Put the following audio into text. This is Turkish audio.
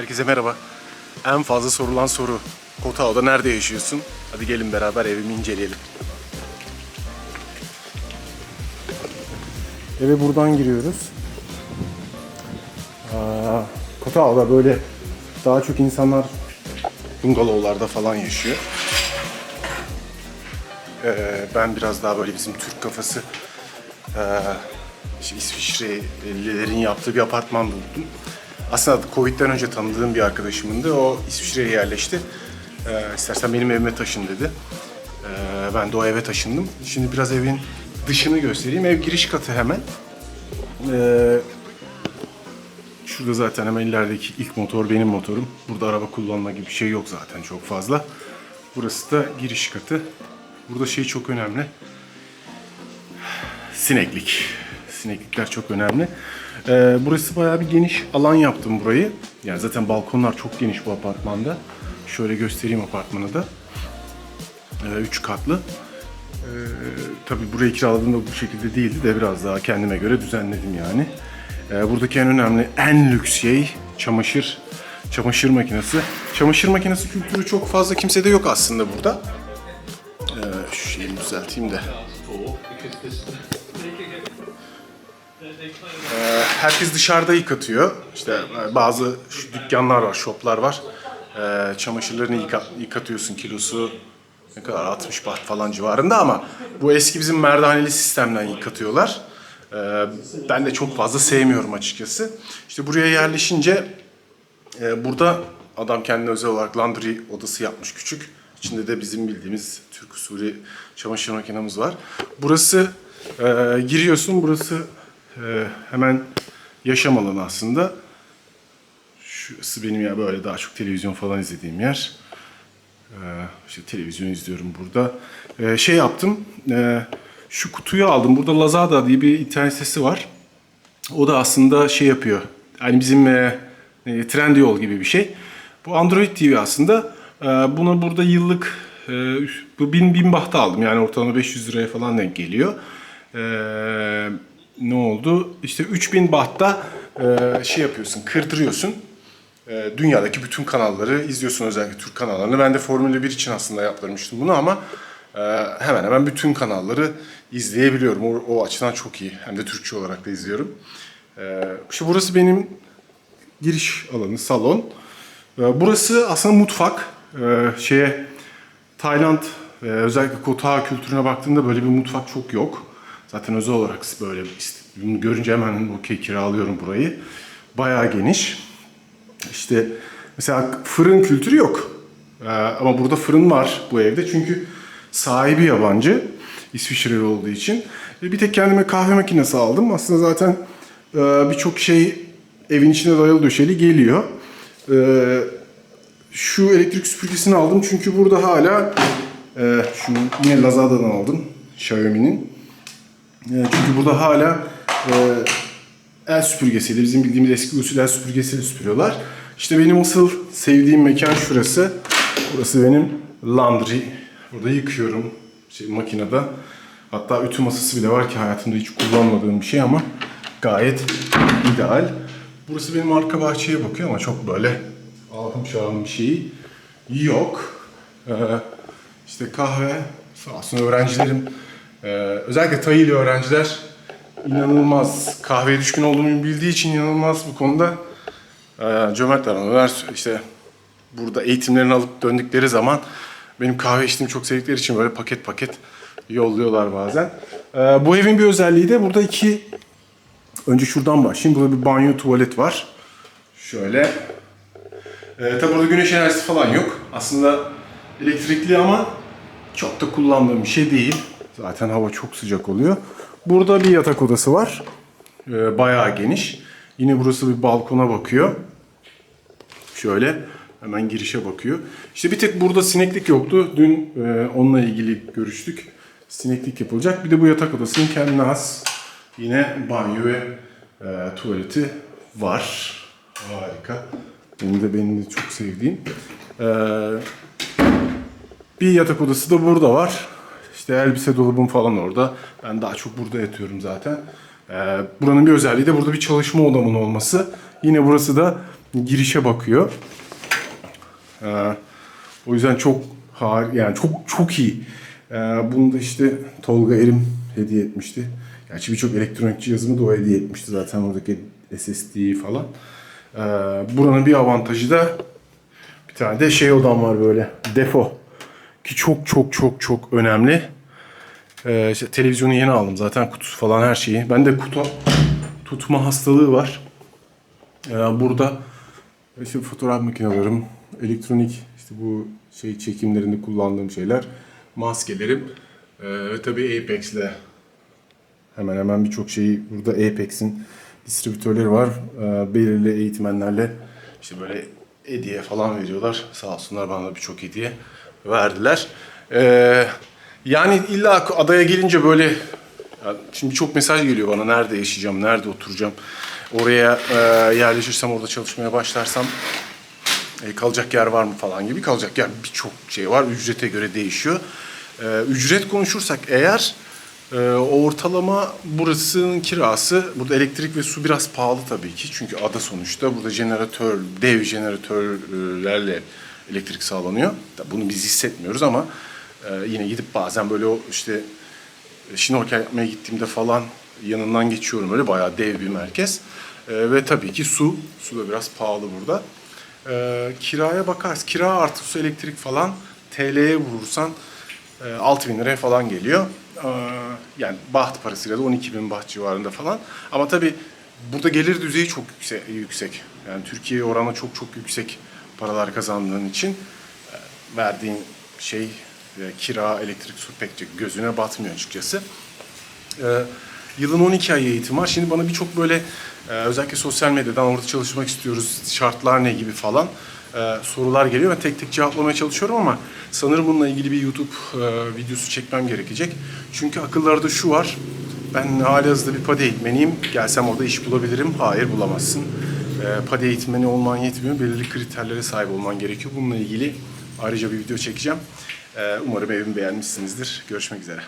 Herkese merhaba. En fazla sorulan soru. Kotao'da nerede yaşıyorsun? Hadi gelin beraber evimi inceleyelim. Eve buradan giriyoruz. Aa, Kotao'da böyle daha çok insanlar bungalovlarda falan yaşıyor. Ee, ben biraz daha böyle bizim Türk kafası ee, işte İsviçrelilerin yaptığı bir apartman buldum. Aslında Covid'den önce tanıdığım bir arkadaşımındı. O İsviçre'ye yerleşti. Ee, istersen benim evime taşın dedi. Ee, ben de o eve taşındım. Şimdi biraz evin dışını göstereyim. Ev giriş katı hemen. Ee, şurada zaten hemen ilerideki ilk motor benim motorum. Burada araba kullanma gibi bir şey yok zaten çok fazla. Burası da giriş katı. Burada şey çok önemli. Sineklik. Sineklikler çok önemli. Ee, burası bayağı bir geniş alan yaptım burayı. Yani zaten balkonlar çok geniş bu apartmanda. Şöyle göstereyim apartmanı da. Ee, üç katlı. Ee, tabii burayı kiraladığımda bu şekilde değildi de biraz daha kendime göre düzenledim yani. Ee, buradaki en önemli, en lüks şey çamaşır. Çamaşır makinesi. Çamaşır makinesi kültürü çok fazla kimsede yok aslında burada. Ee, şu şeyi düzelteyim de. Ee, herkes dışarıda yıkatıyor. İşte e, bazı dükkanlar var, shoplar var. Ee, çamaşırlarını yıka- yıkatıyorsun kilosu ne kadar 60 baht falan civarında ama bu eski bizim merdaneli sistemden yıkatıyorlar. Ee, ben de çok fazla sevmiyorum açıkçası. İşte buraya yerleşince e, burada adam kendine özel olarak laundry odası yapmış küçük. İçinde de bizim bildiğimiz Türk usulü çamaşır makinemiz var. Burası e, giriyorsun, burası e, hemen yaşam alanı aslında. Şurası benim ya böyle daha çok televizyon falan izlediğim yer. Ee, işte televizyon izliyorum burada. Ee, şey yaptım, e, şu kutuyu aldım. Burada Lazada diye bir internet sitesi var. O da aslında şey yapıyor. Yani bizim e, e, Trendyol gibi bir şey. Bu Android TV aslında. E, bunu burada yıllık e, bu 1000 bin bahta aldım. Yani ortalama 500 liraya falan denk geliyor. E, ne oldu? İşte 3000 bahtta e, şey yapıyorsun, kırdırıyorsun. E, dünyadaki bütün kanalları izliyorsun özellikle Türk kanallarını. Ben de Formula 1 için aslında yaptırmıştım bunu ama e, hemen hemen bütün kanalları izleyebiliyorum. O, o açıdan çok iyi. Hem de Türkçe olarak da izliyorum. E, işte burası benim giriş alanı, salon. E, burası aslında mutfak. E, şeye Tayland ve özellikle Kotaha kültürüne baktığımda böyle bir mutfak çok yok. Zaten özel olarak böyle görünce hemen okey kiralıyorum burayı. Bayağı geniş. İşte mesela fırın kültürü yok. Ee, ama burada fırın var bu evde çünkü sahibi yabancı. İsviçreli olduğu için. Ve bir tek kendime kahve makinesi aldım. Aslında zaten e, birçok şey evin içine dayalı döşeli geliyor. Ee, şu elektrik süpürgesini aldım çünkü burada hala e, şunu yine Lazada'dan aldım. Xiaomi'nin. E, çünkü burada hala e, el süpürgesiyle, bizim bildiğimiz eski usul el süpürgesiyle süpürüyorlar. İşte benim asıl sevdiğim mekan şurası. Burası benim laundry. Burada yıkıyorum şey, makinede. Hatta ütü masası bile var ki hayatımda hiç kullanmadığım bir şey ama gayet ideal. Burası benim arka bahçeye bakıyor ama çok böyle ahım şahım bir şey yok. Ee, işte kahve, sağ olsun öğrencilerim, e, özellikle Tayili öğrenciler inanılmaz kahveye düşkün olduğumu bildiği için inanılmaz bu konuda e, cömert davranıyorlar. İşte burada eğitimlerini alıp döndükleri zaman benim kahve içtiğimi çok sevdikleri için böyle paket paket yolluyorlar bazen. E, bu evin bir özelliği de burada iki önce şuradan başlayayım. Burada bir banyo tuvalet var. Şöyle. E, tabi burada güneş enerjisi falan yok. Aslında elektrikli ama çok da kullandığım bir şey değil. Zaten hava çok sıcak oluyor. Burada bir yatak odası var. Ee, bayağı geniş. Yine burası bir balkona bakıyor. Şöyle hemen girişe bakıyor. İşte bir tek burada sineklik yoktu. Dün e, onunla ilgili görüştük. Sineklik yapılacak. Bir de bu yatak odasının kendine has yine banyo ve e, tuvaleti var. Harika. Benim de benim de çok sevdiğim. Ee, bir yatak odası da burada var. İşte elbise dolabım falan orada. Ben daha çok burada yatıyorum zaten. Ee, buranın bir özelliği de burada bir çalışma odamın olması. Yine burası da girişe bakıyor. Ee, o yüzden çok har yani çok çok iyi. Ee, bunu da işte Tolga Erim hediye etmişti. Gerçi birçok elektronik cihazımı da o hediye etmişti zaten oradaki SSD'yi falan. Ee, buranın bir avantajı da bir tane de şey odam var böyle defo. Ki çok çok çok çok önemli. Ee, işte televizyonu yeni aldım zaten kutusu falan her şeyi. Bende kutu tutma hastalığı var. Ee, burada işte fotoğraf makinelerim, elektronik işte bu şey çekimlerinde kullandığım şeyler, maskelerim ee, ve tabii Apex'le hemen hemen birçok şeyi burada Apex'in distribütörleri var. Ee, belirli eğitmenlerle işte böyle hediye falan veriyorlar. Sağ olsunlar bana da birçok hediye verdiler. Ee, yani illa adaya gelince böyle ya şimdi çok mesaj geliyor bana nerede yaşayacağım, nerede oturacağım. Oraya e, yerleşirsem, orada çalışmaya başlarsam e, kalacak yer var mı falan gibi. Kalacak yer birçok şey var. Ücrete göre değişiyor. E, ücret konuşursak eğer e, ortalama burasının kirası, burada elektrik ve su biraz pahalı tabii ki. Çünkü ada sonuçta. Burada jeneratör, dev jeneratörlerle elektrik sağlanıyor. Bunu biz hissetmiyoruz ama e, yine gidip bazen böyle o işte şnorkel yapmaya gittiğimde falan yanından geçiyorum öyle bayağı dev bir merkez. Ee, ve tabii ki su. Su da biraz pahalı burada. Ee, kiraya bakarız. Kira artı su elektrik falan TL'ye vurursan e, 6 bin liraya falan geliyor. Ee, yani baht parasıyla da 12 bin baht civarında falan. Ama tabii burada gelir düzeyi çok yüksek. yüksek. Yani Türkiye oranı çok çok yüksek paralar kazandığın için e, verdiğin şey e, kira, elektrik, su pek gözüne batmıyor açıkçası. Ee, yılın 12 ay eğitim var. Şimdi bana birçok böyle e, özellikle sosyal medyadan orada çalışmak istiyoruz, şartlar ne gibi falan e, sorular geliyor. Ben tek tek cevaplamaya çalışıyorum ama sanırım bununla ilgili bir YouTube e, videosu çekmem gerekecek. Çünkü akıllarda şu var. Ben halihazırda bir PADE eğitmeniyim. Gelsem orada iş bulabilirim. Hayır bulamazsın. E, PADE eğitmeni olman yetmiyor. Belirli kriterlere sahip olman gerekiyor. Bununla ilgili ayrıca bir video çekeceğim. E, umarım evimi beğenmişsinizdir. Görüşmek üzere.